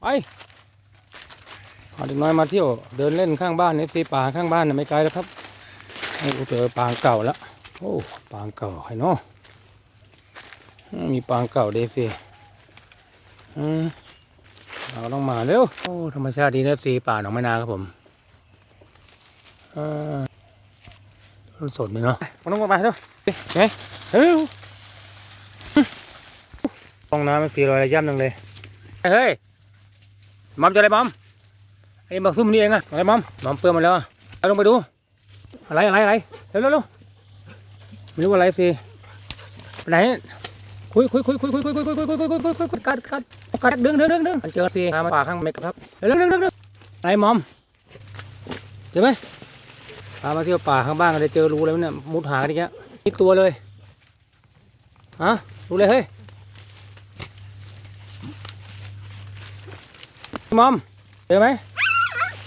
ไปพาเด็กน้อยมาเที่ยวเดินเล่นข้างบ้านนี่สิป่าข้างบ้านน่ะไม่ไกลแล้วครับโอ้เจอปางเก่าแล้วโอ้ปางเก่าไอ้เนาะอืมมีปางเก่าเดฟีอืมเราต้องมาเร็วโอ้ธรรมชาติดีนะสีป่าหนองมะนาวครับผมอ่าต้นสดเลยเนาะมาต้องมาเร็วไงเร็วห้องน้ำมันสีรอยระย่ำจังเลย เฮ้ย มอมจะอะไรมอมไอ้บักซุ่มนี่เองอะอะไรมอมมอมเปื้อนมาแล้วเอาลงไปดู อะไรอะไรอะไรเร็วเร็วเร็วไม่รู้อะไรสิไหนคุยคุยคุยคุยคุยคุยคุยคุยคุยคุยคุยคุยคุยคุยกัดกัดกัดดึงดึงดึงดึงมันเจอสิพามาป่าข้างเมกครับเร็วเร็วเร็วเร็วอะไรมอมเจอไหมพามาเที่ยวป่าข้างบ้านก็ได้เจอรูแล้วเนี่ยมุดหากันอีกแล้วนี่ตัวเลยฮะดูเลยเฮ้ย มอมเจอไหม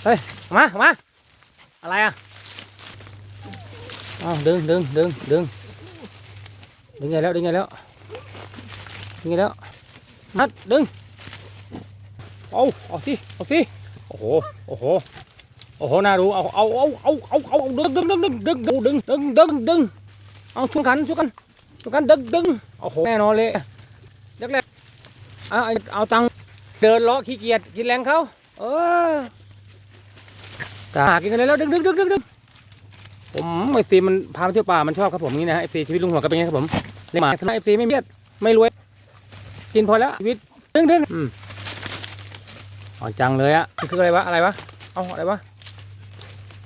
เฮ้ยมามาอะไรอะเอาดึงดึงดึงดึงดึงไงแล้วดึงไงแล้วดึงไงแล้วนัดดึงเอาเอาสิเอาสิโอ้โหโอ้โหโอ้โหน่ารู้เอาเอาเอาเอาเอาเอาดึงดึงดึงดึงดึงดึงดึงดึงดึงเอาช่วยกันช่วยกันช่วยกันดึงดึงโอ้โหแน่นอนเลยแรกๆเอาเอาตัง เดินเลาะขี้เกียจกินแรงเขาเออตาหากินกันเลยแล้วดึงดึงดึงดึงดึงผมไอซีมันพาไปเที่ยวป่ามันชอบครับผมนี่นะไอซีชีวิตลุงหัวก็เป็นไงครับผมเลี้ยงหมาทำไมไอซีไม่เมียดไม่รวย กินพอแล้วชีวิตดึงดึงอืมอ่อนจังเลยอะคืออะไรวะอะไรวะเอาอะไรวะ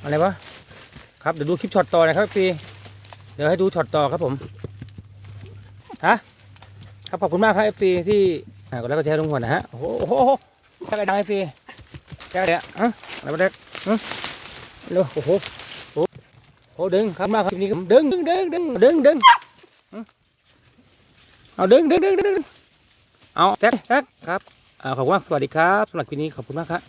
อะไรวะครับเดี๋ยวดูคลิปช็อตต่อนะครับไอซีเดี๋ยวให้ดูช็อตต่อครับผมฮะครับขอบคุณมากครับเอฟซีที่ อ่าก็แล้วก็แชร์ลงหัวนะฮะ โอ้โหโอ้โหโอ้โหแค่ไปดังไอ้พี่แค่เลยอะฮะแล้วมาเด็กฮะเร็วโอ้โหโอ้โหดึงครับมากครับนี้ครับดึงดึงดึงดึงดึงดึงเอาดึงดึงดึงดึงดึงเอาแท็กแท็กครับอ่าขอบคุณมากสวัสดีครับสำหรับคลิปนี้ขอบคุณมากครับ